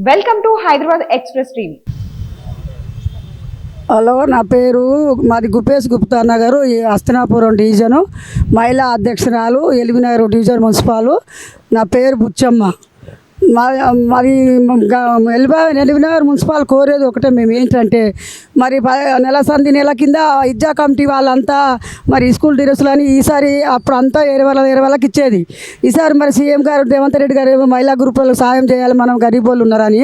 Welcome to Hyderabad express TV. Hello నా పేరు మాది గుపేష్ గుప్తా నగరు ఈ హస్తినాపురం డివిజను. మహిళా అధ్యక్షురాలు ఎలిమినగర్ డివిజన్ మున్సిపాలు. నా పేరు బుచ్చమ్మ. మా మాది ఎలిబా మున్సిపాల్ కోరేది ఒకటే మేము ఏంటంటే మరి నెల సంధి నెల కింద ఇజ్జా కమిటీ వాళ్ళంతా మరి స్కూల్ డ్రెస్సులని ఈసారి అప్పుడు అంతా వేరే వాళ్ళ వేరే వాళ్ళకి ఇచ్చేది. ఈసారి మరి సీఎం గారు రేవంత్ రెడ్డి గారు ఏమో మహిళా గ్రూపులకు సాయం చేయాలి మనం గరీబ్ వాళ్ళు ఉన్నారని.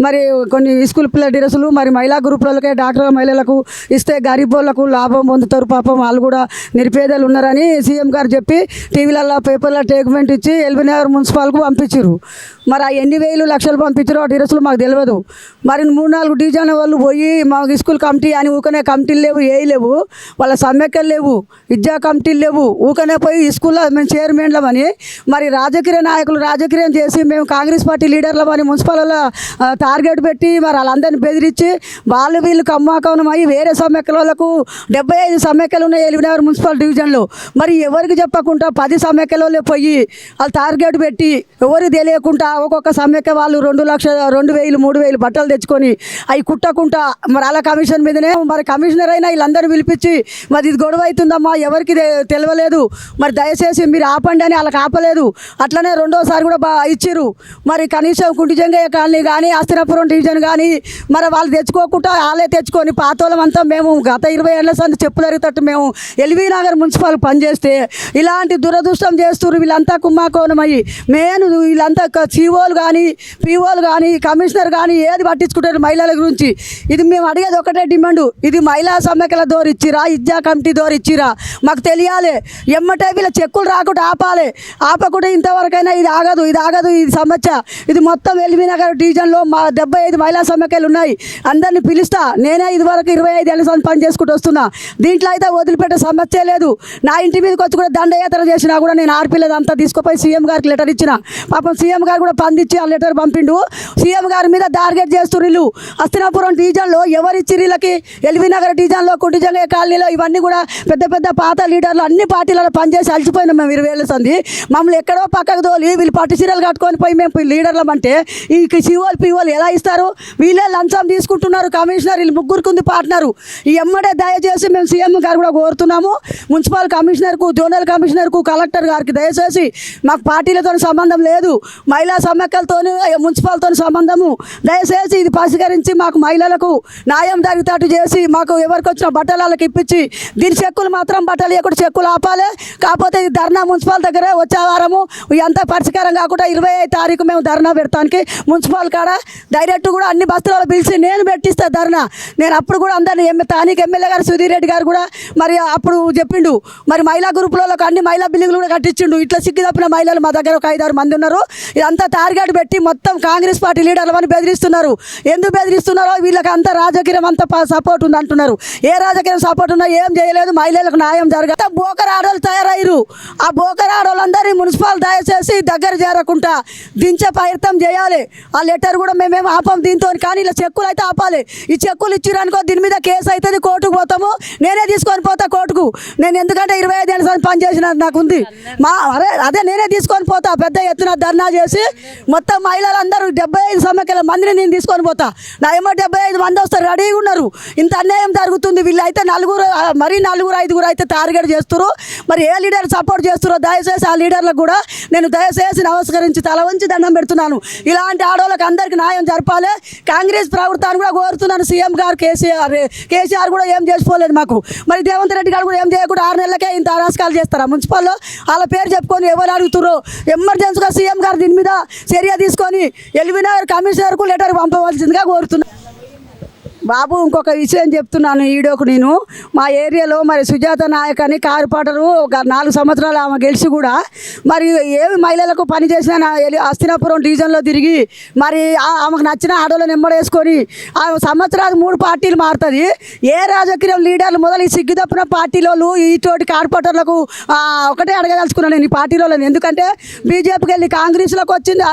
మరి కొన్ని స్కూల్ పిల్లల డ్రెస్సులు మరి మహిళా గ్రూపులకే డాక్టర్ మహిళలకు ఇస్తే గరీబ్ వాళ్ళకు లాభం పొందుతారు పాపం వాళ్ళు కూడా నిరుపేదలు ఉన్నారని సీఎం గారు చెప్పి టీవీలలో పేపర్లో టేక్మెంట్ ఇచ్చి ఎల్బీనగర్ మున్సిపాల్కు పంపించారు మరి ఆ ఎన్ని వేలు లక్షలు పంపించారో అటు మాకు తెలియదు మరి మూడు నాలుగు డివిజన్ వాళ్ళు పోయి మాకు స్కూల్ కమిటీ అని ఊకనే కమిటీలు లేవు ఏ లేవు. వాళ్ళ సమ్మెక్కలు లేవు. విద్యా కమిటీలు లేవు. ఊకనే పోయి స్కూల్లో మేము చైర్మన్లమని మరి రాజకీయ నాయకులు రాజకీయం చేసి మేము కాంగ్రెస్ పార్టీ లీడర్లమని మున్సిపాల్లో టార్గెట్ పెట్టి మరి వాళ్ళందరినీ బెదిరించి వాళ్ళు వీళ్ళు కమ్మాకవనం అయ్యి వేరే సమ్మెక్కల వాళ్ళకు డెబ్బై ఐదు సమ్మెక్కలు ఉన్నాయి ఎలిమినగర్ మున్సిపల్ డివిజన్లో. మరి ఎవరికి చెప్పకుండా పది సమ్మెక్కల పోయి వాళ్ళు టార్గెట్ పెట్టి ఎవరు తెలియకుండా ఒక్కొక్క సమ్మెక్క వాళ్ళు రెండు లక్షల రెండు వేలు మూడు వేలు బట్టలు తెచ్చుకొని అవి కుట్టకుండా మరి అలా కమిషన్ మీదనే మరి కమిషనర్ అయినా వీళ్ళందరూ పిలిపించి మరి ఇది గొడవ అవుతుందమ్మా ఎవరికి తెలియలేదు మరి దయచేసి మీరు ఆపండి అని వాళ్ళకి ఆపలేదు. అట్లనే రెండోసారి కూడా బాగా ఇచ్చిర్రు. మరి కనీసం కుంటిజంగయ్య కాలనీ కానీ ఆస్తినాపురం డివిజన్ కానీ మరి వాళ్ళు తెచ్చుకోకుండా వాళ్ళే తెచ్చుకొని పాతోళం అంతా మేము గత ఇరవై ఏళ్ళ సంది చెప్పులరిగేటట్టు మేము ఎల్వీ నగర్ మున్సిపల్ పనిచేస్తే ఇలాంటి దురదృష్టం చేస్తున్నారు వీళ్ళంతా కుమ్మాకోణమయ్యి మెయిన్ వీళ్ళంతా సీఓలు కానీ పీఓలు కానీ కమిషనర్ కానీ ఏది పట్టించుకుంటారు మహిళల గురించి? ఇది మేము అడిగేది ఒకటే డిమాండ్. ఇది మహిళా సమ్మెకల దోరు ఇచ్చిరా ఇజ్జా కమిటీ దోరు ఇచ్చిరా మాకు తెలియాలి. ఎమ్మటే వీళ్ళ చెక్కులు రాకుండా ఆపాలి. ఆపకుండా ఇంతవరకైనా ఇది ఆగదు ఇది ఆగదు ఇది సమస్య. ఇది మొత్తం ఎల్బీనగర్ డివిజన్లో మా డెబ్బై ఐదు మహిళా సమ్మెకలు ఉన్నాయి. అందరిని పిలుస్తా. నేనే ఇదివరకు ఇరవై ఐదు ఏళ్ళ పని చేసుకుంటూ వస్తున్నా. దీంట్లో అయితే వదిలిపెట్టే సమస్య లేదు. నా ఇంటి మీదకి వచ్చి కూడా దండయాత్ర చేసినా కూడా నేను ఆర్పిల్లది అంతా తీసుకుపోయి సీఎం గారికి లెటర్ ఇచ్చిన. పాపం సీఎం గారు కూడా అందించి ఆ లెటర్ పంపిండు. సీఎం గారి మీద టార్గెట్ చేస్తున్నారు వీళ్ళు హస్తినాపురం డివిజన్లో ఎవరు వీళ్ళకి ఎల్బీ నగర్ డివిజన్లో కుటిజంగ కాలనీలో ఇవన్నీ కూడా పెద్ద పెద్ద పాత లీడర్లు అన్ని పార్టీలలో పనిచేసి అలసిపోయినాం మేము ఇరవై ఏళ్ళ సంది మమ్మల్ని ఎక్కడో పక్కకు తోలి వీళ్ళు పట్టు చీరలు కట్టుకొని పోయి మేము లీడర్లం అంటే ఈ సీఓలు పీఓలు ఎలా ఇస్తారు? వీళ్ళే లంచం తీసుకుంటున్నారు కమిషనర్ వీళ్ళు ముగ్గురికి ఉంది పార్ట్నరు. ఈ ఎమ్మడే దయచేసి మేము సీఎం గారు కూడా కోరుతున్నాము. మున్సిపల్ కమిషనర్కు జోనల్ కమిషనర్కు కలెక్టర్ గారికి దయచేసి మాకు పార్టీలతో సంబంధం లేదు. మహిళా సమ్మెక్కలతో మున్సిపాలతో సంబంధము. దయచేసి ఇది పరిష్కరించి మాకు మహిళలకు న్యాయం జరిగేటట్టు చేసి మాకు ఎవరికి వచ్చిన బట్టలు వాళ్ళకి ఇప్పించి దీని చెక్కులు మాత్రం బట్టలు ఇవ్వకుండా చెక్కులు ఆపాలి. కాకపోతే ఇది ధర్నా మున్సిపాల్ దగ్గరే వచ్చే వారము ఎంత పరిష్కారం కాకుండా ఇరవై ఐదు తారీఖు మేము ధర్నా పెడతానికి మున్సిపాల్ కాడ డైరెక్ట్ కూడా అన్ని బస్తీలలో పిలిచి నేను పెట్టిస్తా ధర్నా. నేను అప్పుడు కూడా అందరిని ఎమ్మె స్థానిక ఎమ్మెల్యే గారు సుధీర్ రెడ్డి గారు కూడా మరి అప్పుడు చెప్పిండు. మరి మహిళా గ్రూపులలో అన్ని మహిళా బిల్డింగ్లు కూడా కట్టించిండు. ఇట్లా సిగ్గు తప్పిన మహిళలు మా దగ్గర ఒక ఐదారు మంది ఉన్నారు. ఇదంతా టార్గెట్ పెట్టి మొత్తం కాంగ్రెస్ పార్టీ లీడర్లు అని బెదిరిస్తున్నారు. ఎందుకు బెదిరిస్తున్నారో వీళ్ళకి అంత రాజకీయం అంత సపోర్ట్ ఉంది అంటున్నారు. ఏ రాజకీయం సపోర్ట్ ఉన్నా ఏం చేయలేదు మహిళలకు న్యాయం జరగదు బోకర్ ఆడోళ్ళు తయారయ్యారు. ఆ బోకర్ ఆడోళ్ళందరినీ మున్సిపల్ దయచేసి దగ్గర చేరకుండా దించే ప్రయత్నం చేయాలి. ఆ లెటర్ కూడా మేమేం ఆపం దీంతో కానీ ఇలా చెక్కులు అయితే ఆపాలి. ఈ చెక్కులు ఇచ్చిరనుకో దీని మీద కేసు అవుతుంది కోర్టుకు పోతాము. నేనే తీసుకొని పోతా కోర్టుకు. నేను ఎందుకంటే ఇరవై ఐదు ఏళ్ళ సంది పని చేసిన నాకు ఉంది. మా అరే అదే నేనే తీసుకొని పోతా పెద్ద ఎత్తున ధర్నా చేసి మొత్తం మహిళలందరూ డెబ్బై ఐదు సమ్మెకల మందిని నేను తీసుకొని పోతా. నా ఏమో డెబ్బై ఐదు మంది వస్తారు రెడీగా ఉన్నారు. ఇంత అన్యాయం జరుగుతుంది వీళ్ళు అయితే నలుగురు మరీ నలుగురు ఐదుగురు అయితే టార్గెట్ చేస్తారు మరి ఏ లీడర్ సపోర్ట్ చేస్తారో దయచేసి ఆ లీడర్లకు కూడా నేను దయచేసి నమస్కరించి తల వంచి దండం పెడుతున్నాను. ఇలాంటి ఆడవాళ్ళకి అందరికీ న్యాయం జరపాలి. కాంగ్రెస్ ప్రభుత్వాన్ని కూడా కోరుతున్నాను. సీఎం గారు కేసీఆర్ కేసీఆర్ కూడా ఏం చేసుకోలేదు మాకు. మరి రేవంత్ రెడ్డి గారు కూడా ఏం చేయకుండా ఆరు నెలలకే ఇంత అరాస్కాలు చేస్తారా మున్సిపల్లో? వాళ్ళ పేరు చెప్పుకొని ఎవరు అడుగుతున్నారు ఎమర్జెన్సీగా సీఎం గారు దీని మీద చర్య తీసుకొని ఎల్బీనగర్ కమిషనర్కు లెటర్ పంపవలసిందిగా కోరుతున్నాను బాబు ఇంకొక విషయం చెప్తున్నాను ఈడోకు నేను. మా ఏరియాలో మరి సుజాత నాయక్ అని కారుపాటరు ఒక నాలుగు సంవత్సరాలు ఆమె గెలిచి కూడా. మరి ఏమి మహిళలకు పని చేసినా హస్తినాపురం డివిజన్లో తిరిగి మరి ఆ- ఆమెకు నచ్చిన ఆడోళ్ళని నిమ్మడేసుకొని ఆమె సంవత్సరాలు మూడు పార్టీలు మారుతుంది. ఏ రాజకీయ లీడర్లు మొదలు ఈ సిగ్గుదప్పిన పార్టీలోళ్ళు ఇటువంటి కార్పొరేటర్లకు ఒకటే అడగదలుచుకున్నాను నేను ఈ పార్టీలో ఎందుకంటే బీజేపీకి వెళ్ళి కాంగ్రెస్లోకి వచ్చింది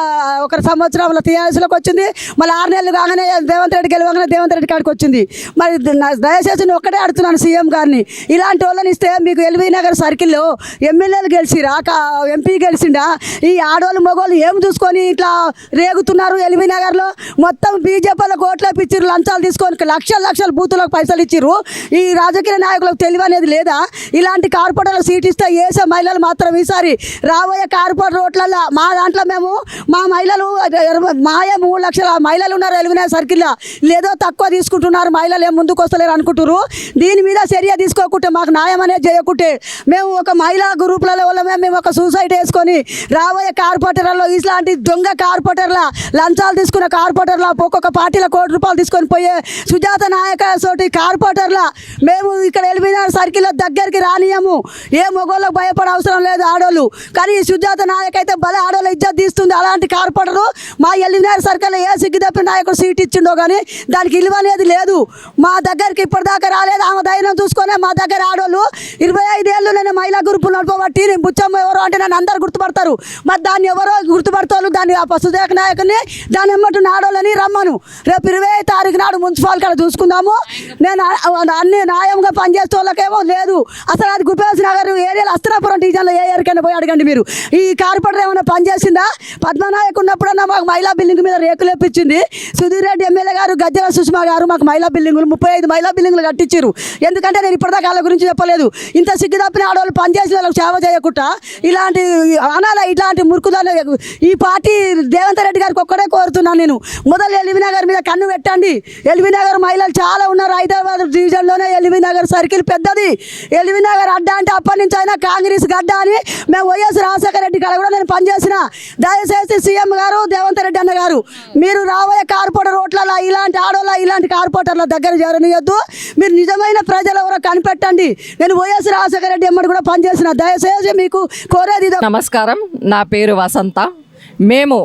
ఒక సంవత్సరంలో టీఆర్ఎస్లోకి వచ్చింది. మళ్ళీ ఆరు నెలలు కాగానే రేవంత్ రెడ్డి గెలవగానే రేవంత్ రెడ్డి కాడికి వచ్చింది. మరి దయచేసి నేను ఒక్కటే అడుగుతున్నాను సీఎం గారిని. ఇలాంటి వాళ్ళని ఇస్తే మీకు ఎల్బీ నగర్ సర్కిల్లో ఎమ్మెల్యేలు గెలిచిరా కా ఎంపీ గెలిచిండా? ఈ ఆడవాళ్ళు మగవాళ్ళు ఏం చూసుకొని ఇట్లా రేగుతున్నారు ఎల్బీ నగర్లో? మొత్తం బీజేపీలో కోట్ల పిచ్చిరు లంచాలు తీసుకొని లక్షల లక్షల బూతులకు పైసలు ఇచ్చిర్రు. ఈ రాజకీయ నాయకులకు తెలివి అనేది లేదా? ఇలాంటి కార్పొరేటర్లకు సీట్ ఇస్తే వేసే మహిళలు మాత్రం ఈసారి రాబోయే కార్పొరేట్ రోడ్లలో మా దాంట్లో మేము మా మహిళలు ఇరవై- మాయే మూడు లక్షల మహిళలు ఉన్నారు ఎలిగిన సర్కిల్లో. లేదో తక్కువ తీసుకుంటున్నారు. మహిళలు ఏం ముందుకు వస్తలేరు అనుకుంటారు దీని మీద చర్య తీసుకోకుంటే మాకు న్యాయం అనేది చేయకుంటే మేము ఒక మహిళా గ్రూపులలో వల్ల మేము ఒక సూసైడ్ వేసుకొని రాబోయే కార్పొరేటర్లలో ఇట్లాంటి దొంగ కార్పొరేటర్ల లంచాలు తీసుకున్న కార్పొరేటర్ల ఒక్కొక్క పార్టీల కోటి రూపాయలు తీసుకొని పోయే సుజాత నాయక తోటి కార్పొరేటర్ల మేము ఇక్కడ ఎలిమినార్ సర్కిల్ దగ్గరికి రానియము. ఏ మొగోళ్ళకు భయపడే అవసరం లేదు ఆడోళ్ళు. కానీ సుజాత నాయక్ అయితే భలే ఆడోళ్ళు ఇజ్జత్ తీస్తుంది అలాంటి కార్పొరేటరు మా ఎలిమినార్ సర్కిల్ ఏ సిగ్గుదప్పి నాయకుడు సీట్ ఇచ్చిండో కానీ దానికి విలువ అనేది లేదు. మా దగ్గరికి ఇప్పటిదాకా రాలేదు. ఆమె ధైర్యం చూసుకొని మా దగ్గర ఆడోళ్ళు ఇరవై ఐదేళ్ళు నేను మహిళా గ్రూపు నడపబట్టి నేను బుచ్చమ్మ ఎవరో అంటే నన్ను అందరు గుర్తుపడతారు. మరి దాన్ని ఎవరో గుర్తుపడతారు. దాన్ని ఆ పశుదేక నాయకుని దాని ఎమ్మటి నాడోళ్ళని రమ్మను. రేపు ఇరవై తారీఖు నాడు మున్సిపాల్ కాడ చూసుకుందాము. నేను అన్ని న్యాయంగా పనిచేసే వాళ్ళకేమో లేదు. అసలు అది గుపేశ్ నగర్ ఏరియాలో అస్త్రాపురం డివిజన్లో ఏ ఏరికైనా పోయి అడగండి మీరు. ఈ కార్పొరేటర్ ఏమైనా పనిచేసిందా పద్మనాయకు ఉన్నప్పుడన్నా మాకు మహిళా బిల్డింగ్ మీద రేకులు ఇప్పించింది సుధీర్ రెడ్డి ఎమ్మెల్యే గారు గజ్జల సుష్మా గారు మాకు మహిళా బిల్డింగులు ముప్పై ఐదు మహిళా బిల్డింగులు కట్టించారు ఎందుకంటే నేను ఇప్పటిదాకా వాళ్ళ గురించి చెప్పలేదు. ఇంత సిగ్గు తప్పిన ఆడవాళ్ళు పనిచేసిన వాళ్ళకి సేవ చేయకుండా ఇలాంటి అనాల ఇలాంటి మురుకుదాన్ని ఈ పార్టీ దేవంత్ రెడ్డి గారికి ఒక్కడే కోరుతున్నాను నేను. మొదలు ఎల్బీ నగర్ మీద కన్ను పెట్టండి. ఎల్బీ నగర్ మహిళలు చాలా ఉన్నారు. హైదరాబాద్ డివిజన్లోనే ఎల్బీ నగర్ సర్కిల్ పెద్దది. ఎల్వినగర్ అడ్డ అంటే అప్పటి నుంచి అయినా కాంగ్రెస్ గడ్డ అని మేము వైఎస్ రాజశేఖర రెడ్డి గారు కూడా నేను పనిచేసిన. దయచేసి సీఎం గారు దేవంత్ రెడ్డి అన్న గారు మీరు రాబోయే కార్పొరేటర్ రోడ్లలో ఇలాంటి ఆడోళ్ళ ఇలాంటి కార్పొరేటర్ల దగ్గర జరగనియొద్దు మీరు నిజమైన ప్రజలు ఎవరో కనిపెట్టండి. నేను వైఎస్ రాజశేఖర రెడ్డి ఎమ్మడి కూడా పనిచేసిన దయచేసి మీకు కోరేది నమస్కారం. నా పేరు వసంత. మేము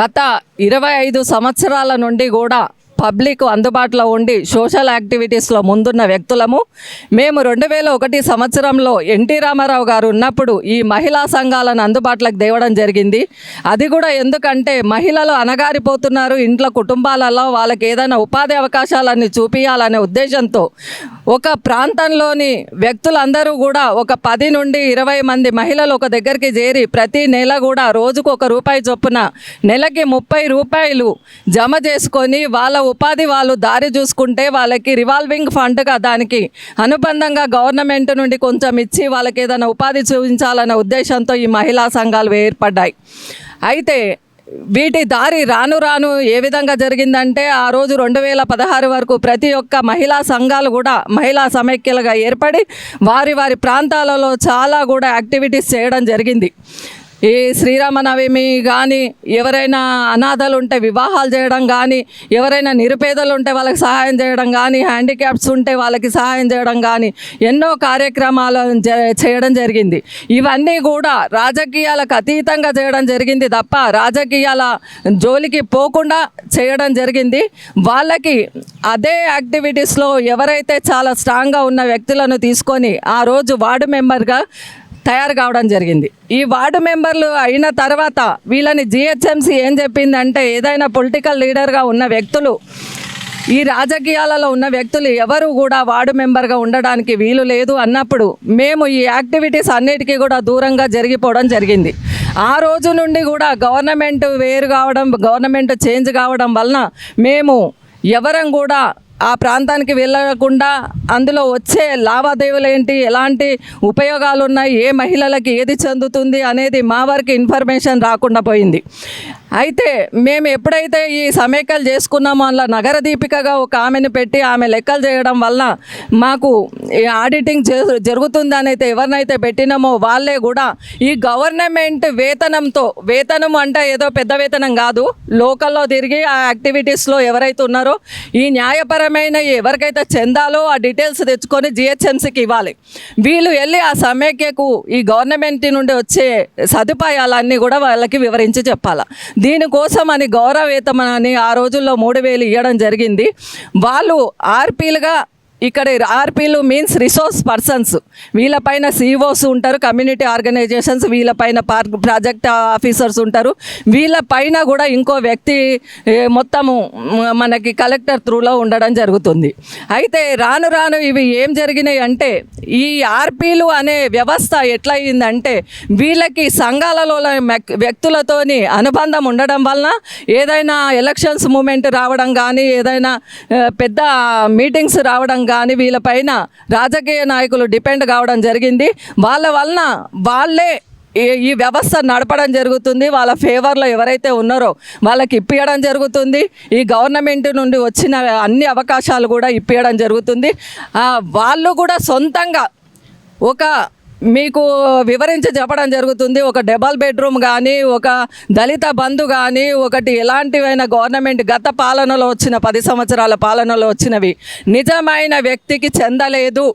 గత ఇరవై ఐదు సంవత్సరాల నుండి కూడా పబ్లిక్ అందుబాటులో ఉండి సోషల్ యాక్టివిటీస్లో ముందున్న వ్యక్తులము. మేము రెండు వేల ఒకటి సంవత్సరంలో ఎన్టీ రామారావు గారు ఉన్నప్పుడు ఈ మహిళా సంఘాలను అందుబాటులోకి తేవడం జరిగింది. అది కూడా ఎందుకంటే మహిళలు అనగారిపోతున్నారు ఇంట్లో కుటుంబాలలో వాళ్ళకి ఏదైనా ఉపాధి అవకాశాలన్నీ చూపించాలనే ఉద్దేశంతో ఒక ప్రాంతంలోని వ్యక్తులందరూ కూడా ఒక పది నుండి ఇరవై మంది మహిళలు ఒక దగ్గరికి చేరి ప్రతి నెల కూడా రోజుకు ఒక రూపాయి చొప్పున నెలకి ముప్పై రూపాయలు జమ చేసుకొని వాళ్ళ ఉపాధి వాళ్ళు దారి చూసుకుంటే వాళ్ళకి రివాల్వింగ్ ఫండ్గా దానికి అనుబంధంగా గవర్నమెంట్ నుండి కొంచెం ఇచ్చి వాళ్ళకి ఏదైనా ఉపాధి చూపించాలనే ఉద్దేశంతో ఈ మహిళా సంఘాలు ఏర్పడ్డాయి. అయితే వీటి దారి రాను రాను ఏ విధంగా జరిగిందంటే ఆ రోజు రెండు వేల పదహారు వరకు ప్రతి ఒక్క మహిళా సంఘాలు కూడా మహిళా సమైక్యలుగా ఏర్పడి వారి వారి ప్రాంతాలలో చాలా కూడా యాక్టివిటీస్ చేయడం జరిగింది. ఈ శ్రీరామనవమి కానీ ఎవరైనా అనాథలు ఉంటే వివాహాలు చేయడం కానీ ఎవరైనా నిరుపేదలు ఉంటే వాళ్ళకి సహాయం చేయడం కానీ హ్యాండిక్యాప్స్ ఉంటే వాళ్ళకి సహాయం చేయడం కానీ ఎన్నో కార్యక్రమాలు చేయడం జరిగింది. ఇవన్నీ కూడా రాజకీయాలకు అతీతంగా చేయడం జరిగింది తప్ప రాజకీయాల జోలికి పోకుండా చేయడం జరిగింది. వాళ్ళకి అదే యాక్టివిటీస్లో ఎవరైతే చాలా స్ట్రాంగ్గా ఉన్న వ్యక్తులను తీసుకొని ఆ రోజు వార్డు మెంబర్గా తయారు కావడం జరిగింది. ఈ వార్డు మెంబర్లు అయిన తర్వాత వీళ్ళని జిహెచ్ఎంసీ ఏం చెప్పిందంటే ఏదైనా పొలిటికల్ లీడర్గా ఉన్న వ్యక్తులు ఈ రాజకీయాలలో ఉన్న వ్యక్తులు ఎవరు కూడా వార్డు మెంబర్గా ఉండడానికి వీలు లేదు అన్నప్పుడు మేము ఈ యాక్టివిటీస్ అన్నిటికీ కూడా దూరంగా జరిగిపోవడం జరిగింది. ఆ రోజు నుండి కూడా గవర్నమెంట్ వేరు కావడం గవర్నమెంట్ చేంజ్ కావడం వలన మేము ఎవరం కూడా ఆ ప్రాంతానికి వెళ్ళకుండా అందులో వచ్చే లావాదేవీలు ఏంటి? ఎలాంటి ఉపయోగాలు ఉన్నాయి ఏ మహిళలకి ఏది చెందుతుంది? అనేది మా వారికి ఇన్ఫర్మేషన్ రాకుండా పోయింది. అయితే మేము ఎప్పుడైతే ఈ సమైక్యలు చేసుకున్నామో అలా నగర దీపికగా ఒక ఆమెను పెట్టి ఆమె లెక్కలు చేయడం వల్ల మాకు ఈ ఆడిటింగ్ జరుగుతుందని అయితే ఎవరినైతే పెట్టినామో వాళ్ళే కూడా ఈ గవర్నమెంట్ వేతనంతో వేతనం అంటే ఏదో పెద్ద వేతనం కాదు లోకల్లో తిరిగి ఆ యాక్టివిటీస్లో ఎవరైతే ఉన్నారో ఈ న్యాయపరమైన ఎవరికైతే చెందాలో ఆ డీటెయిల్స్ తెచ్చుకొని జిహెచ్ఎంసీకి ఇవ్వాలి. వీళ్ళు వెళ్ళి ఆ సమైక్యకు ఈ గవర్నమెంట్ నుండి వచ్చే సదుపాయాలన్నీ కూడా వాళ్ళకి వివరించి చెప్పాలి. దీనికోసం అని గౌరవేతమని ఆ రోజుల్లో మూడు వేలు ఇవ్వడం జరిగింది. వాళ్ళు ఆర్పీలుగా ఇక్కడ ఆర్పీలు మీన్స్ రిసోర్స్ పర్సన్స్ వీళ్ళపైన సిఇఓస్ ఉంటారు కమ్యూనిటీ ఆర్గనైజేషన్స్ వీళ్ళపైన పార్క్ ప్రాజెక్ట్ ఆఫీసర్స్ ఉంటారు. వీళ్ళపైన కూడా ఇంకో వ్యక్తి మొత్తము మనకి కలెక్టర్ త్రూలో ఉండడం జరుగుతుంది. అయితే రాను రాను ఇవి ఏం జరిగినాయి అంటే ఈ ఆర్పీలు అనే వ్యవస్థ ఎట్లయిందంటే వీళ్ళకి సంఘాలలో వ్యక్తులతోని అనుబంధం ఉండడం వలన ఏదైనా ఎలక్షన్స్ మూమెంట్ రావడం కానీ ఏదైనా పెద్ద మీటింగ్స్ రావడం కానీ వీళ్ళపైన రాజకీయ నాయకులు డిపెండ్ కావడం జరిగింది. వాళ్ళ వలన వాళ్ళే ఈ- వ్యవస్థ నడపడం జరుగుతుంది. వాళ్ళ ఫేవర్లో ఎవరైతే ఉన్నారో వాళ్ళకి ఇప్పియడం జరుగుతుంది. ఈ గవర్నమెంట్ నుండి వచ్చిన అన్ని అవకాశాలు కూడా ఇప్పియడం జరుగుతుంది. వాళ్ళు కూడా సొంతంగా ఒక మీకు వివరించి చెప్పడం జరుగుతుంది. ఒక డబల్ బెడ్రూమ్ కానీ ఒక దళిత బంధు కానీ ఒకటి ఎలాంటివైన గవర్నమెంట్ గత పాలనలో వచ్చిన పది సంవత్సరాల పాలనలో వచ్చినవి. నిజమైన వ్యక్తికి చెందలేదు.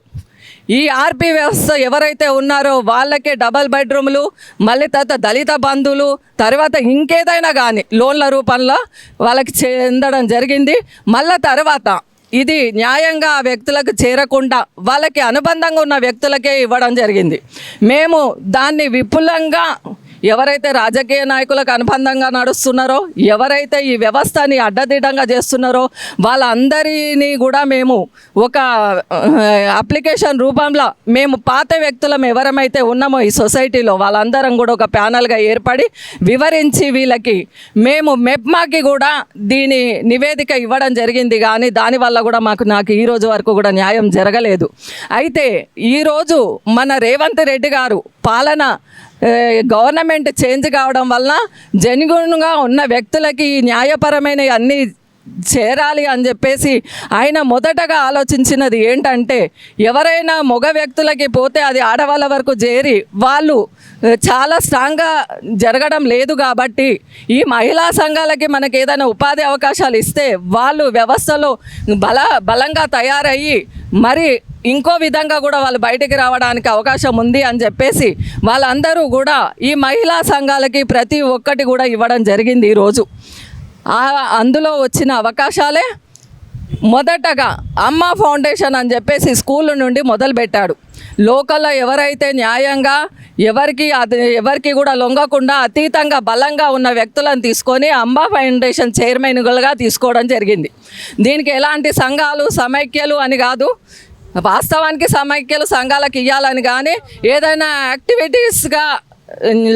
ఈ ఆర్పీ వ్యవస్థ ఎవరైతే ఉన్నారో వాళ్ళకే డబల్ బెడ్రూమ్లు మళ్ళీ తర్వాత దళిత బంధువులు తర్వాత ఇంకేదైనా కానీ లోన్ల రూపంలో వాళ్ళకి చెందడం జరిగింది. మళ్ళా తర్వాత ఇది న్యాయంగా ఆ వ్యక్తులకు చేరకుండా వాళ్ళకి అనుబంధంగా ఉన్న వ్యక్తులకే ఇవ్వడం జరిగింది. మేము దాన్ని విపులంగా ఎవరైతే రాజకీయ నాయకులకు అనుబంధంగా నడుస్తున్నారో ఎవరైతే ఈ వ్యవస్థని అడ్డదిడ్డంగా చేస్తున్నారో వాళ్ళందరినీ కూడా మేము ఒక అప్లికేషన్ రూపంలో మేము పాత వ్యక్తులం ఎవరమైతే ఉన్నామో ఈ సొసైటీలో వాళ్ళందరం కూడా ఒక ప్యానల్గా ఏర్పడి వివరించి వీళ్ళకి మేము మెప్మాకి కూడా దీని నివేదిక ఇవ్వడం జరిగింది. కానీ దానివల్ల కూడా మాకు నాకు ఈ రోజు వరకు కూడా న్యాయం జరగలేదు. అయితే ఈరోజు మన రేవంత్ రెడ్డి గారు పాలన గవర్నమెంట్ చేంజ్ కావడం వలన జనుగుణంగా ఉన్న వ్యక్తులకి ఈ న్యాయపరమైన అన్ని చేరాలి అని చెప్పేసి ఆయన మొదటగా ఆలోచించినది ఏంటంటే ఎవరైనా మగ వ్యక్తులకి పోతే అది ఆడవాళ్ళ వరకు చేరి వాళ్ళు చాలా స్ట్రాంగ్గా జరగడం లేదు కాబట్టి ఈ మహిళా సంఘాలకి మనకి ఏదైనా ఉపాధి అవకాశాలు ఇస్తే వాళ్ళు వ్యవస్థలో బల బలంగా తయారయ్యి మరి ఇంకో విధంగా కూడా వాళ్ళు బయటికి రావడానికి అవకాశం ఉంది అని చెప్పేసి వాళ్ళందరూ కూడా ఈ మహిళా సంఘాలకి ప్రతి ఒక్కటి కూడా ఇవ్వడం జరిగింది ఈరోజు. అందులో వచ్చిన అవకాశాలే మొదటగా అమ్మ ఫౌండేషన్ అని చెప్పేసి స్కూల్ నుండి మొదలుపెట్టాడు. లోకల్లో ఎవరైతే న్యాయంగా ఎవరికి అది ఎవరికి కూడా లొంగకుండా అతీతంగా బలంగా ఉన్న వ్యక్తులను తీసుకొని అంబా ఫౌండేషన్ చైర్మన్గా తీసుకోవడం జరిగింది. దీనికి ఎలాంటి సంఘాలు సమైక్యలు అని కాదు వాస్తవానికి సమైక్యలు సంఘాలకు ఇవ్వాలని కానీ ఏదైనా యాక్టివిటీస్గా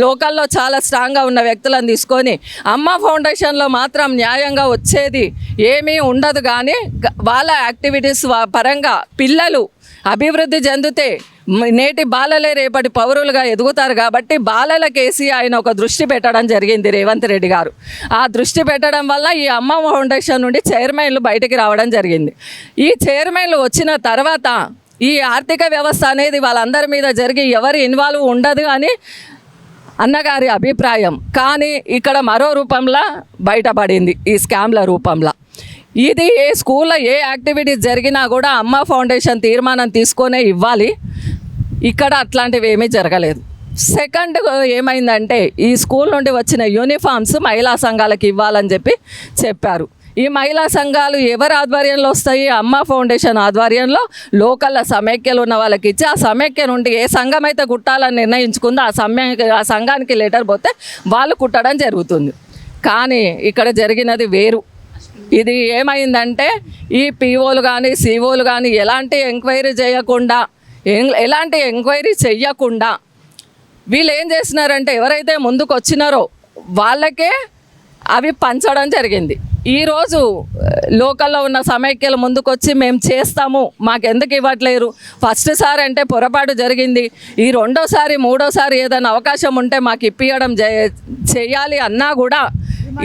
లోకల్లో చాలా స్ట్రాంగ్గా ఉన్న వ్యక్తులను తీసుకొని అమ్మ ఫౌండేషన్లో మాత్రం న్యాయంగా వచ్చేది ఏమీ ఉండదు కానీ వాళ్ళ యాక్టివిటీస్ పరంగా పిల్లలు అభివృద్ధి చెందితే నేటి బాలలే రేపటి పౌరులుగా ఎదుగుతారు కాబట్టి బాలల కేసి ఆయన ఒక దృష్టి పెట్టడం జరిగింది రేవంత్ రెడ్డి గారు. ఆ దృష్టి పెట్టడం వల్ల ఈ అమ్మ ఫౌండేషన్ నుండి చైర్మన్లు బయటికి రావడం జరిగింది. ఈ చైర్మన్లు వచ్చిన తర్వాత ఈ ఆర్థిక వ్యవస్థ అనేది వాళ్ళందరి మీద జరిగి ఎవరి ఇన్వాల్వ్ ఉండదు అని అన్నగారి అభిప్రాయం. కానీ ఇక్కడ మరో రూపంలో బయటపడింది ఈ స్కామ్ల రూపంలో. ఇది ఏ స్కూల్లో ఏ యాక్టివిటీస్ జరిగినా కూడా అమ్మ ఫౌండేషన్ తీర్మానం తీసుకొనే ఇవ్వాలి. ఇక్కడ అట్లాంటివి ఏమీ జరగలేదు. సెకండ్ ఏమైందంటే ఈ స్కూల్ నుండి వచ్చిన యూనిఫామ్స్ మహిళా సంఘాలకు ఇవ్వాలని చెప్పి చెప్పారు. ఈ మహిళా సంఘాలు ఎవరి ఆధ్వర్యంలో వస్తాయి? అమ్మ ఫౌండేషన్ ఆధ్వర్యంలో లోకల్ సమైక్యలు ఉన్న వాళ్ళకి ఇచ్చి ఆ సమైక్య నుండి ఏ సంఘం అయితే కుట్టాలని నిర్ణయించుకుందో ఆ సమ్య ఆ సంఘానికి లెటర్ పోతే వాళ్ళు కుట్టడం జరుగుతుంది. కానీ ఇక్కడ జరిగినది వేరు. ఇది ఏమైందంటే ఈ పీఓలు కానీ సీఓలు కానీ ఎలాంటి ఎంక్వైరీ చేయకుండా ఎలాంటి ఎంక్వైరీ చెయ్యకుండా వీళ్ళు ఏం చేసినారంటే ఎవరైతే ముందుకు వచ్చినారో వాళ్ళకే అవి పంచడం జరిగింది. ఈరోజు లోకల్లో ఉన్న సమైక్యలు ముందుకొచ్చి మేము చేస్తాము మాకు ఎందుకు ఇవ్వట్లేరు. ఫస్ట్ సారి అంటే పొరపాటు జరిగింది. ఈ రెండోసారి మూడోసారి ఏదైనా అవకాశం ఉంటే మాకు ఇప్పియడం చేయాలి అన్నా కూడా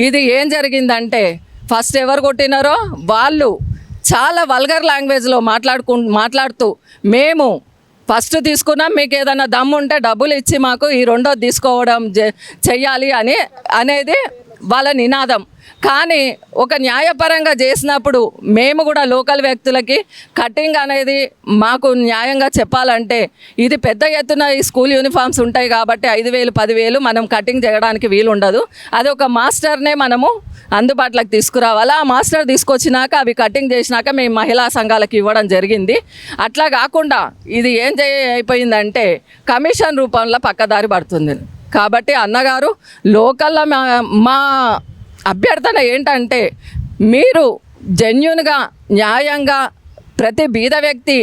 ఇది ఏం జరిగిందంటే ఫస్ట్ ఎవరు కొట్టినారో వాళ్ళు చాలా వల్గర్ లాంగ్వేజ్లో మాట్లాడుకు మాట్లాడుతూ మేము ఫస్ట్ తీసుకున్నాం మీకు ఏదైనా దమ్ము ఉంటే డబ్బులు ఇచ్చి మాకు ఈ రెండోది తీసుకోవడం చెయ్యాలి అని అనేది వాళ్ళ నినాదం. కానీ ఒక న్యాయపరంగా చేసినప్పుడు మేము కూడా లోకల్ వ్యక్తులకి కటింగ్ అనేది మాకు న్యాయంగా చెప్పాలంటే ఇది పెద్ద ఎత్తున ఈ స్కూల్ యూనిఫామ్స్ ఉంటాయి కాబట్టి ఐదు వేలు పదివేలు మనం కటింగ్ చేయడానికి వీలు ఉండదు అది ఒక మాస్టర్నే మనము అందుబాటులోకి తీసుకురావాలి. ఆ మాస్టర్ తీసుకొచ్చినాక అవి కటింగ్ చేసినాక మేము మహిళా సంఘాలకు ఇవ్వడం జరిగింది. అట్లా కాకుండా ఇది ఏం చేయ అయిపోయిందంటే కమిషన్ రూపంలో పక్కదారి పడుతుంది. కాబట్టి అన్నగారు లోకల్లో మా మా అభ్యర్థన ఏంటంటే మీరు జెన్యున్గా న్యాయంగా ప్రతి బీద వ్యక్తి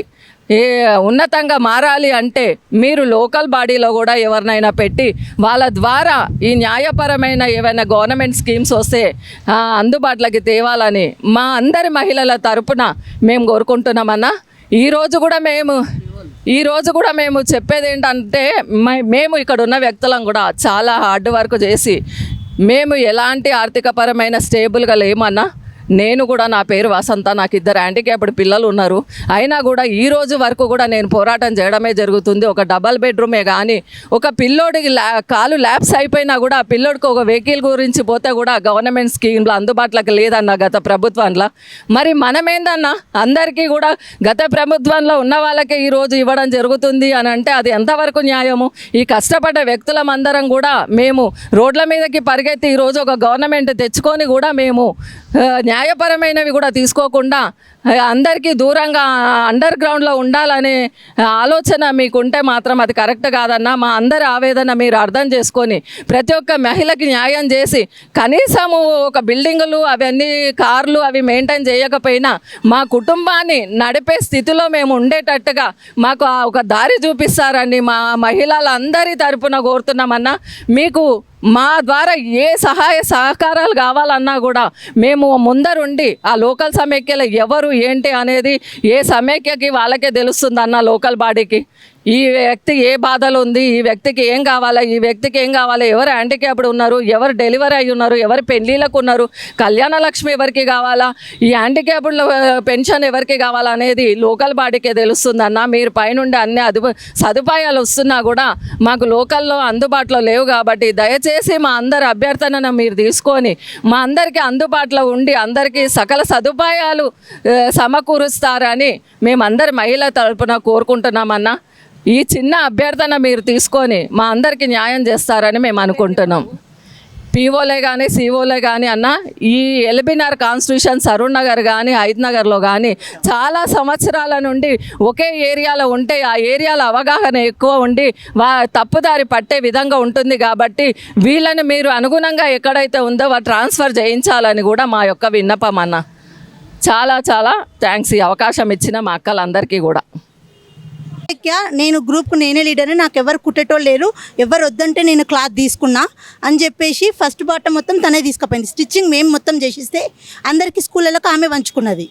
ఏ ఉన్నతంగా మారాలి అంటే మీరు లోకల్ బాడీలో కూడా ఎవరినైనా పెట్టి వాళ్ళ ద్వారా ఈ న్యాయపరమైన ఏవైనా గవర్నమెంట్ స్కీమ్స్ వస్తే అందుబాటులోకి తేవాలని మా అందరి మహిళల తరపున మేము కోరుకుంటున్నామన్నా. ఈరోజు కూడా మేము ఈ రోజు కూడా మేము చెప్పేది ఏంటంటే మే- మేము ఇక్కడ ఉన్న వ్యక్తులం కూడా చాలా హార్డ్ వర్క్ చేసి మేము ఎలాంటి ఆర్థికపరమైన స్టేబుల్గా లేమన్నా నేను కూడా నా పేరు వసంత నాకు ఇద్దరు హ్యాండిక్యాప్డ్ పిల్లలు ఉన్నారు. అయినా కూడా ఈ రోజు వరకు కూడా నేను పోరాటం చేయడమే జరుగుతుంది. ఒక డబల్ బెడ్రూమే కానీ ఒక పిల్లోడికి ల్యా కాలు ల్యాబ్స్ అయిపోయినా కూడా ఆ పిల్లోడికి ఒక వెహికల్ గురించి పోతే కూడా గవర్నమెంట్ స్కీమ్లో అందుబాటులోకి లేదన్న గత ప్రభుత్వంలో. మరి మనమేందన్నా? అందరికీ కూడా గత ప్రభుత్వంలో ఉన్న వాళ్ళకే ఈ రోజు ఇవ్వడం జరుగుతుంది అని అంటే అది ఎంతవరకు న్యాయము? ఈ కష్టపడ్డ వ్యక్తులమందరం కూడా మేము రోడ్ల మీదకి పరిగెత్తి ఈరోజు ఒక గవర్నమెంట్ తెచ్చుకొని కూడా మేము న్యాయ న్యాయపరమైనవి కూడా తీసుకోకుండా అందరికీ దూరంగా అండర్ గ్రౌండ్లో ఉండాలనే ఆలోచన మీకుంటే మాత్రం అది కరెక్ట్ కాదన్న మా అందరి ఆవేదన మీరు అర్థం చేసుకొని ప్రతి ఒక్క మహిళకి న్యాయం చేసి కనీసము ఒక బిల్డింగులు అవన్నీ కార్లు అవి మెయింటైన్ చేయకపోయినా మా కుటుంబాన్ని నడిపే స్థితిలో మేము ఉండేటట్టుగా మాకు ఒక దారి చూపిస్తారని మా మహిళలందరి తరపున కోరుతున్నామన్నా మీకు మా ద్వారా ఏ సహాయ సహకారాలు కావాలన్నా కూడా మేము ముందరుండి ఆ లోకల్ సమైక్యలు ఎవరు ఏంటి అనేది ఏ సమైక్యకి వాళ్ళకే తెలుస్తుంది అన్న లోకల్ బాడీకి. ఈ వ్యక్తి ఏ బాధలు ఉంది? ఈ వ్యక్తికి ఏం కావాలా? ఈ వ్యక్తికి ఏం కావాలి? ఎవరు హ్యాండిక్యాప్డ్ ఉన్నారు? ఎవరు డెలివరీ అయి ఉన్నారు? ఎవరు పెళ్ళిళ్ళకు ఉన్నారు? కళ్యాణ లక్ష్మి ఎవరికి కావాలా? ఈ హ్యాండిక్యాప్డ్ పెన్షన్ ఎవరికి కావాలా అనేది లోకల్ బాడీకే తెలుస్తుంది అన్న మీరు పైనుండి అన్ని అదుపు సదుపాయాలు వస్తున్నా కూడా మాకు లోకల్లో అందుబాటులో లేవు కాబట్టి దయచేసి మా అందరి అభ్యర్థనను మీరు తీసుకొని మా అందరికీ అందుబాటులో ఉండి అందరికీ సకల సదుపాయాలు సమకూరుస్తారని మేమందరి మహిళల తరపున కోరుకుంటున్నామన్నా. ఈ చిన్న అభ్యర్థన మీరు తీసుకొని మా అందరికీ న్యాయం చేస్తారని మేము అనుకుంటున్నాం. పీఓలే కానీ సీఓలే కానీ అన్న ఈ ఎల్బీనార్ కాన్స్టిట్యూషన్ సరూర్ నగర్ కానీ హైద్ నగర్లో కానీ చాలా సంవత్సరాల నుండి ఒకే ఏరియాలో ఉంటే ఆ ఏరియాలో అవగాహన ఎక్కువ ఉండి వా తప్పుదారి పట్టే విధంగా ఉంటుంది కాబట్టి వీళ్ళని మీరు అనుగుణంగా ఎక్కడైతే ఉందో వా ట్రాన్స్ఫర్ చేయించాలని కూడా మా యొక్క విన్నపం అన్న. చాలా చాలా థ్యాంక్స్ ఈ అవకాశం ఇచ్చిన మా అక్కలందరికీ కూడా. సమైక్య నేను గ్రూప్కు నేనే లీడర్ని నాకు ఎవరు కుట్టేటోళ్ళు లేరు ఎవరు వద్దంటే నేను క్లాత్ తీసుకున్నా అని చెప్పేసి ఫస్ట్ బాటం మొత్తం తనే తీసుకుపోయింది. స్టిచ్చింగ్ మేము మొత్తం చేసిస్తే అందరికీ స్కూళ్ళకి ఆమె వంచుకున్నది.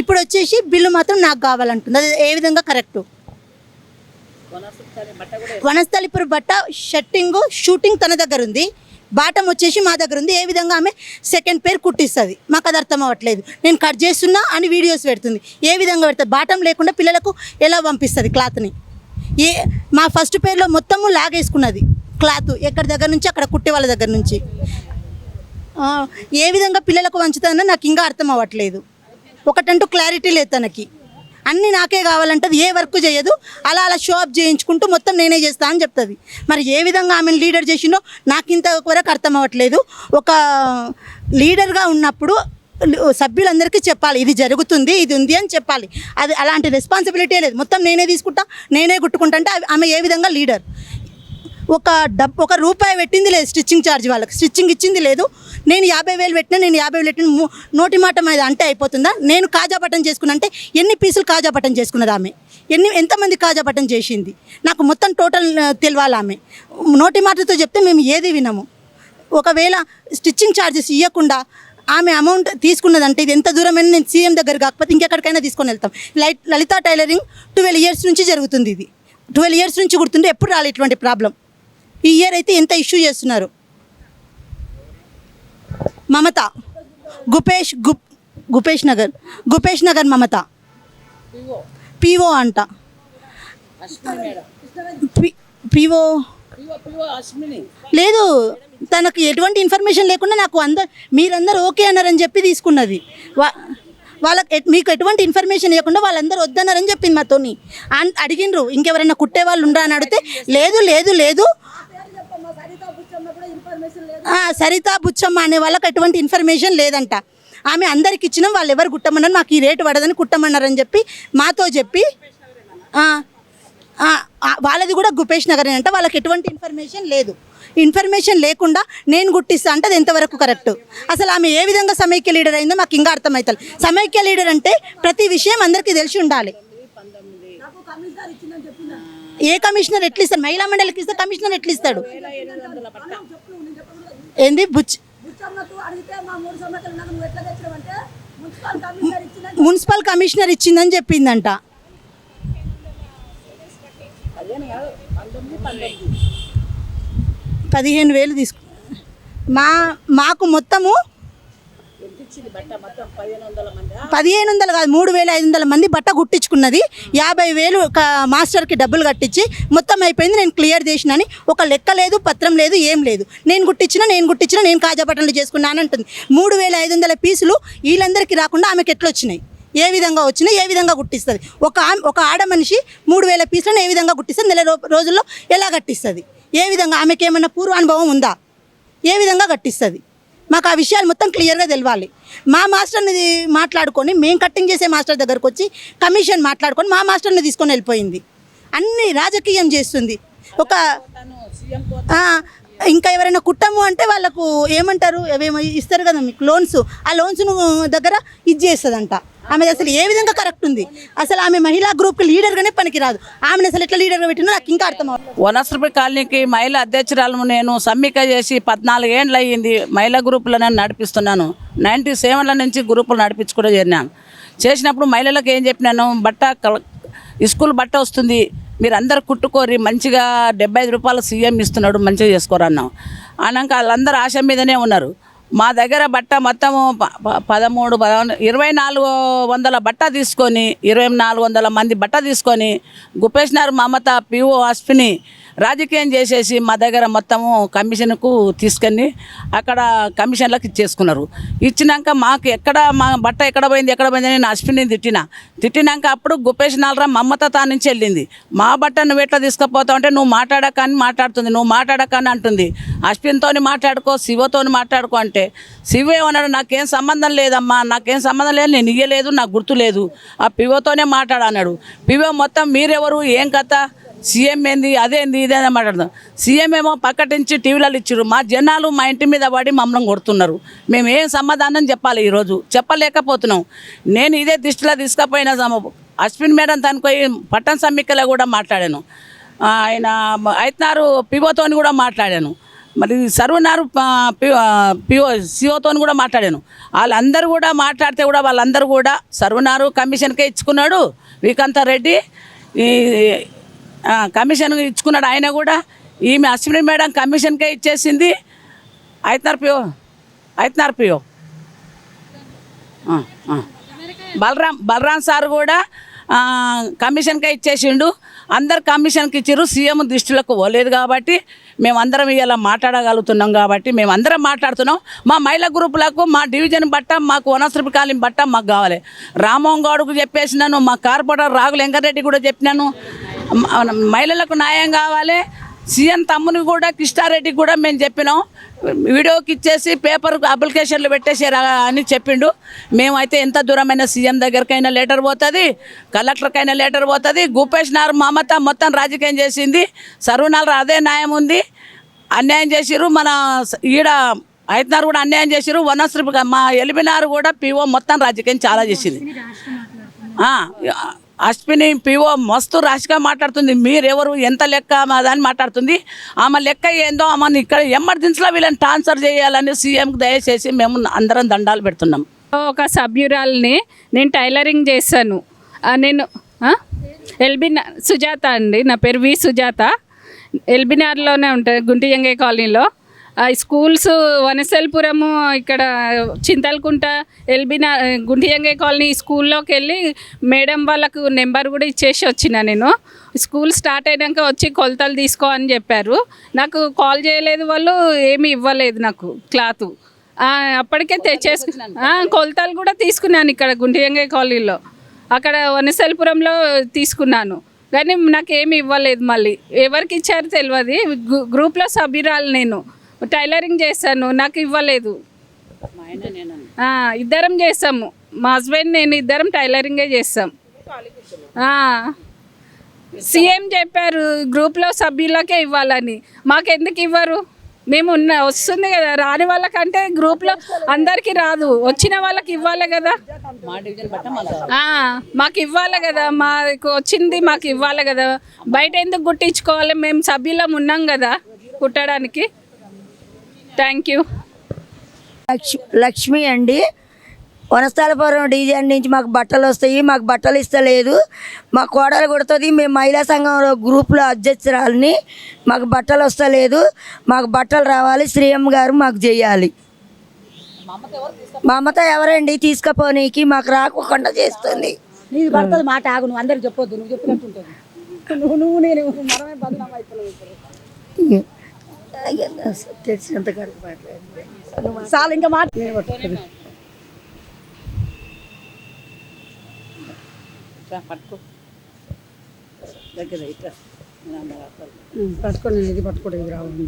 ఇప్పుడు వచ్చేసి బిల్లు మాత్రం నాకు కావాలంటుంది. అది ఏ విధంగా కరెక్టు? వనస్థలిపురం బట్ట షట్టింగ్ షూటింగ్ తన దగ్గర ఉంది. బాటం వచ్చేసి మా దగ్గర ఉంది. ఏ విధంగా ఆమె సెకండ్ పేరు కుట్టిస్తుంది? మాకు అది అర్థం అవ్వట్లేదు. నేను కట్ చేస్తున్నా అని వీడియోస్ పెడుతుంది. ఏ విధంగా పెడుతుంది? బాటం లేకుండా పిల్లలకు ఎలా పంపిస్తుంది క్లాత్ని ఏ మా ఫస్ట్ పేర్లో మొత్తము లాగేసుకున్నది క్లాత్ ఎక్కడి దగ్గర నుంచి? అక్కడ కుట్టే వాళ్ళ దగ్గర నుంచి. ఏ విధంగా పిల్లలకు వంచుతుందో నాకు ఇంకా అర్థం అవ్వట్లేదు. ఒకటంటూ క్లారిటీ లేదు తనకి. అన్నీ నాకే కావాలంటది ఏ వర్క్ చేయదు అలా అలా షో అప్ చేయించుకుంటూ మొత్తం నేనే చేస్తా అని చెప్తుంది. మరి ఏ విధంగా ఆమెను లీడర్ చేసిందో నాకు ఇంతవరకు అర్థం అవ్వట్లేదు. ఒక లీడర్గా ఉన్నప్పుడు సభ్యులందరికీ చెప్పాలి ఇది జరుగుతుంది ఇది ఉంది అని చెప్పాలి. అది అలాంటి రెస్పాన్సిబిలిటీ లేదు. మొత్తం నేనే తీసుకుంటా నేనే కుట్టుకుంటా అంటే ఆమె ఏ విధంగా లీడర్? ఒక డబ్ ఒక రూపాయి పెట్టింది లేదు స్టిచ్చింగ్ ఛార్జ్ వాళ్ళకి. స్టిచ్చింగ్ ఇచ్చింది లేదు నేను యాభై వేలు పెట్టినా నేను యాభై వేలు పెట్టిన నోటి మాట మీద అంటే అయిపోతుందా? నేను కాజా బటన్ చేసుకున్నా అంటే ఎన్ని పీసులు కాజా బటన్ చేసుకున్నది ఆమె? ఎన్ని ఎంతమంది కాజా బటన్ చేసింది? నాకు మొత్తం టోటల్ తెలియాలి ఆమె. నోటి మాటతో చెప్తే మేము ఏది వినము. ఒకవేళ స్టిచ్చింగ్ ఛార్జెస్ ఇవ్వకుండా ఆమె అమౌంట్ తీసుకున్నదంటే ఇది ఎంత దూరమైనా నేను సీఎం దగ్గర కాకపోతే ఇంకెక్కడికైనా తీసుకొని వెళ్తాం. Light Lalitha tailoring twelve years నుంచి జరుగుతుంది ఇది. ట్వెల్వ్ ఇయర్స్ నుంచి గుర్తుండే ఎప్పుడు రాలి ఇటువంటి ప్రాబ్లం. ఈ ఇయర్ అయితే ఎంత ఇష్యూ చేస్తున్నారు? మమత. గుపేష్ గుప్ గుపేష్ నగర్. గుపేష్ నగర్ మమత. పిఓ. అంట. P- PO. లేదు తనకు ఎటువంటి ఇన్ఫర్మేషన్ లేకుండా నాకు అందరు మీరందరూ ఓకే అన్నారని చెప్పి తీసుకున్నది. వా వాళ్ళకి మీకు ఎటువంటి ఇన్ఫర్మేషన్ ఇవ్వకుండా వాళ్ళందరూ వద్దన్నారని చెప్పింది మాతోని అన్- అడిగిండ్రు ఇంకెవరైనా కుట్టే వాళ్ళు ఉండరా అని అడిగితే లేదు లేదు లేదు సరిత బుచ్చమ్మ అనే వాళ్ళకి ఎటువంటి ఇన్ఫర్మేషన్ లేదంట. ఆమె అందరికి ఇచ్చినాం వాళ్ళు ఎవరు కుట్టమన్నారు మాకు ఈ రేటు పడదని కుట్టమన్నారని చెప్పి మాతో చెప్పి వాళ్ళది కూడా గుపేష్ నగర్ అంట వాళ్ళకి ఎటువంటి ఇన్ఫర్మేషన్ లేదు. ఇన్ఫర్మేషన్ లేకుండా నేను గుట్టిస్తా అంటే అది ఎంతవరకు కరెక్ట్? అసలు ఆమె ఏ విధంగా సమైక్య లీడర్ అయిందో మాకు ఇంకా అర్థమవుతుంది సమైక్య లీడర్ అంటే ప్రతి విషయం అందరికీ తెలిసి ఉండాలి. ఏ కమిషనర్ ఎట్లా ఇస్తాడు మహిళా మండలికి ఇస్తే కమిషనర్ ఎట్లా ఇస్తాడు ఏంది? బుచ్ మున్సిపల్ కమిషనర్ ఇచ్చిందని చెప్పిందంట. పదిహేను వేలు తీసుకు మా మాకు మొత్తము పదిహేను వందలు కాదు మూడు వేల ఐదు వందల మంది బట్ట కుట్టించుకున్నది యాభై వేలు మాస్టర్కి డబ్బులు కట్టించి మొత్తం అయిపోయింది నేను క్లియర్ చేసినని. ఒక లెక్క లేదు పత్రం లేదు ఏం లేదు. నేను గుట్టించిన నేను గుట్టించిన నేను కాజా బట్టలు చేసుకున్నాను అంటుంది. మూడు వేల ఐదు వందల పీసులు వీళ్ళందరికీ రాకుండా ఆమెకి ఎట్లా వచ్చినాయి ఏ విధంగా వచ్చినాయి ఏ విధంగా గుట్టిస్తుంది? ఒక ఒక ఆడ మనిషి మూడు వేల పీసులను ఏ విధంగా గుట్టిస్తుంది? నెల రోజుల్లో ఎలా కట్టిస్తుంది? ఏ విధంగా ఆమెకి ఏమైనా పూర్వానుభవం ఉందా? ఏ విధంగా కట్టిస్తుంది? మాకు ఆ విషయాలు మొత్తం క్లియర్గా తెలవాలి. మా మాస్టర్ని మాట్లాడుకొని మేము కట్టింగ్ చేసే మాస్టర్ దగ్గరకు వచ్చి కమిషన్ మాట్లాడుకొని మా మాస్టర్ని తీసుకొని వెళ్ళిపోయింది. అన్ని రాజకీయం చేస్తుంది. ఒక ఇంకా ఎవరైనా కుట్టము అంటే వాళ్ళకు ఏమంటారు? ఏమేమో ఇస్తారు కదా మీకు లోన్స్. ఆ లోన్స్ దగ్గర ఇది చేస్తుందంట. ఆమె అసలు ఏ విధంగా కరెక్ట్ ఉంది? అసలు ఆమె మహిళా గ్రూప్కి లీడర్గానే పనికిరాదు. ఆమెను అసలు ఎట్లా లీడర్గా పెట్టినా నాకు ఇంకా అర్థం అవ్వదు వనస్రపి కాలనీకి మహిళా అధ్యక్షురాలను నేను సమ్మిక చేసి పద్నాలుగు ఏండ్లు అయ్యింది మహిళా గ్రూపులో నేను నడిపిస్తున్నాను. నైంటీ సెవెన్ల నుంచి గ్రూపులు నడిపించుకుంటూ చేరినాను. చేసినప్పుడు మహిళలకు ఏం చెప్పినాను? బట్ట స్కూల్ బట్ట వస్తుంది. మీరు అందరు కుట్టుకోరి మంచిగా డెబ్బై ఐదు రూపాయలు సీఎం ఇస్తున్నాడు మంచిగా చేసుకోరన్నాం. అన్నాక వాళ్ళందరూ ఆశ మీదనే ఉన్నారు. మా దగ్గర బట్ట మొత్తము ప- ప- పదమూడు ఇరవై నాలుగు వందల బట్ట తీసుకొని ఇరవై నాలుగు వందల మంది బట్ట తీసుకొని గుపేష్నార్ మమత పిఓ అశ్విని రాజకీయం చేసేసి మా దగ్గర మొత్తము కమిషన్కు తీసుకొని అక్కడ కమిషన్లకు ఇచ్చేసుకున్నారు. ఇచ్చినాక మాకు ఎక్కడ మా బట్ట ఎక్కడ పోయింది ఎక్కడ పోయింది అని నేను అశ్విని తిట్టిన. తిట్టినాక అప్పుడు గుపేష్ నాలరా మమ్మత తా నుంచి వెళ్ళింది. మా బట్ట నువ్వు ఎట్లా తీసుకుపోతావు అంటే నువ్వు మాట్లాడక అని మాట్లాడుతుంది నువ్వు మాట్లాడక అని అంటుంది. అశ్విన్తోని మాట్లాడుకో శివతోని మాట్లాడుకో అంటే శివ ఏమన్నాడు నాకేం సంబంధం లేదమ్మా నాకేం సంబంధం లేదు నేను ఇయ్యలేదు నాకు గుర్తు లేదు. ఆ పివోతోనే మాట్లాడన్నాడు పివో మొత్తం మీరెవరు ఏం కథ? సీఎం ఏంది అదేంది ఇదేనా మాట్లాడుతాం సీఎం ఏమో పక్కటించి టీవీలలో ఇచ్చారు మా జనాలు మా ఇంటి మీద పడి మమ్మల్ని కొడుతున్నారు. మేము ఏం సమాధానం చెప్పాలి ఈరోజు? చెప్పలేకపోతున్నాం. నేను ఇదే దృష్టిలో తీసుకుపోయిన సమ- అశ్విన్ మేడం తనకు పట్టణ సమ్మికలో కూడా మాట్లాడాను. ఆయన అయితున్నారు పివోతోని కూడా మాట్లాడాను. మరి సర్వనారు పిఓ సిఓతో కూడా మాట్లాడాను. వాళ్ళందరూ కూడా మాట్లాడితే కూడా వాళ్ళందరూ కూడా సర్వనారు కమిషన్కే ఇచ్చుకున్నాడు వికాంత రెడ్డి. ఈ కమిషన్ ఇచ్చుకున్నాడు ఆయన కూడా. ఈమె అశ్విని మేడం కమిషన్కే ఇచ్చేసింది. ఐతనార్పియో ఐతనార్పియో అయితున్నారు పిఓ బలరాం బలరాం సార్ కూడా కమిషన్కే ఇచ్చేసిండు. అందరు కమిషన్కి ఇచ్చారు సీఎం దృష్టిలోకి పోలేదు కాబట్టి మేమందరం ఇలా మాట్లాడగలుగుతున్నాం కాబట్టి మేమందరం మాట్లాడుతున్నాం. మా మహిళా గ్రూపులకు మా డివిజన్ బట్ట మాకు వనస్రపికాలం బట్ట మాకు కావాలి. రామోహన్ గౌడ్కు చెప్పేసినాను మా కార్పొరేటర్ రాగుల వెంకటరెడ్డి కూడా చెప్పినాను. మహిళలకు న్యాయం కావాలి. సీఎం తమ్ముని కూడా కిష్టారెడ్డికి కూడా మేము చెప్పినాం. వీడియోకి ఇచ్చేసి పేపర్ అప్లికేషన్లు పెట్టేసారు అని చెప్పిండు. మేమైతే ఎంత దూరమైన సీఎం దగ్గరకైనా లెటర్ పోతుంది కలెక్టర్కైనా లెటర్ పోతుంది. భూపేష్ నార్ మమత మొత్తం రాజకీయం చేసింది. సర్వనాలు అదే న్యాయం ఉంది. అన్యాయం చేసిర్రు. మన ఈడ అయితున్నారు కూడా అన్యాయం చేసిర్రు. వనశ్రీ మా ఎలిబినారు కూడా పిఓ మొత్తం రాజకీయం చాలా చేసింది. అశ్విని పిఓ మస్తు రాశిగా మాట్లాడుతుంది. మీరెవరు? ఎంత లెక్క అని మాట్లాడుతుంది. ఆమె లెక్క ఏందో ఆమెను ఇక్కడ ఎమర్జెన్సీలో వీళ్ళని ట్రాన్స్ఫర్ చేయాలని సీఎంకి దయచేసి మేము అందరం దండాలు పెడుతున్నాం. ఒక సభ్యురాల్ని నేను టైలరింగ్ చేశాను. నేను ఎల్బినార్ సుజాత అండి. నా పేరు వి సుజాత. ఎల్బినార్లోనే ఉంటుంది గుంటిజంగే కాలనీలో. స్కూల్స్ వనసల్పురము ఇక్కడ చింతలకుంట ఎల్బీ నా గుంటియంగే కాలనీ స్కూల్లోకి వెళ్ళి మేడం వాళ్ళకు నెంబర్ కూడా ఇచ్చేసి వచ్చిన నేను. స్కూల్ స్టార్ట్ అయినాక వచ్చి కొలతలు తీసుకో అని చెప్పారు. నాకు కాల్ చేయలేదు వాళ్ళు ఏమీ ఇవ్వలేదు నాకు క్లాత్. అప్పటికే తెచ్చేసు కొలతలు కూడా తీసుకున్నాను ఇక్కడ గుంటియంగే కాలనీలో. అక్కడ వనసల్పురంలో తీసుకున్నాను. కానీ నాకు ఏమి ఇవ్వలేదు మళ్ళీ. ఎవరికి ఇచ్చారో తెలియదు గ్రూ- గ్రూప్లో సభ్యురాలు నేను. టైలరింగ్ చేశాను నాకు ఇవ్వలేదు. ఇద్దరం చేస్తాము మా హస్బెండ్ నేను ఇద్దరం టైలరింగే చేస్తాం. సీఎం చెప్పారు గ్రూప్లో సభ్యులకే ఇవ్వాలని. మాకు ఎందుకు ఇవ్వరు? మేము ఉన్న వస్తుంది కదా రాని వాళ్ళకంటే గ్రూప్లో అందరికీ రాదు. వచ్చిన వాళ్ళకి ఇవ్వాలి కదా. మాకు ఇవ్వాలి కదా మాకు వచ్చింది మాకు ఇవ్వాలి కదా. బయట ఎందుకు గుట్టించుకోవాలి? మేము సభ్యులం ఉన్నాం కదా కుట్టడానికి. Thank you. లక్ష్మి లక్ష్మి అండి. వనస్థలపురం డిజైన్ నుంచి మాకు బట్టలు వస్తాయి. మాకు బట్టలు ఇస్తలేదు. మా కోడలు కొడుతుంది మేము మహిళా సంఘంలో గ్రూప్లో అధ్యక్షురాలని. మాకు బట్టలు వస్తలేదు. మాకు బట్టలు రావాలి. శ్రీఎం గారు మాకు చేయాలి. మా అమ్మతో ఎవరండి? తీసుకుపోనీకి మాకు రాకుండా చేస్తుంది. నీది పడుతుంది మాట ఆగు. నువ్వు అందరికి చెప్పొద్దు. నువ్వు నువ్వు నువ్వు నేను మనమే బదనాం. తెలిసినంత కడుపు చాలు ఇంకా ఇది పట్టుకోండి ఇది రావాలి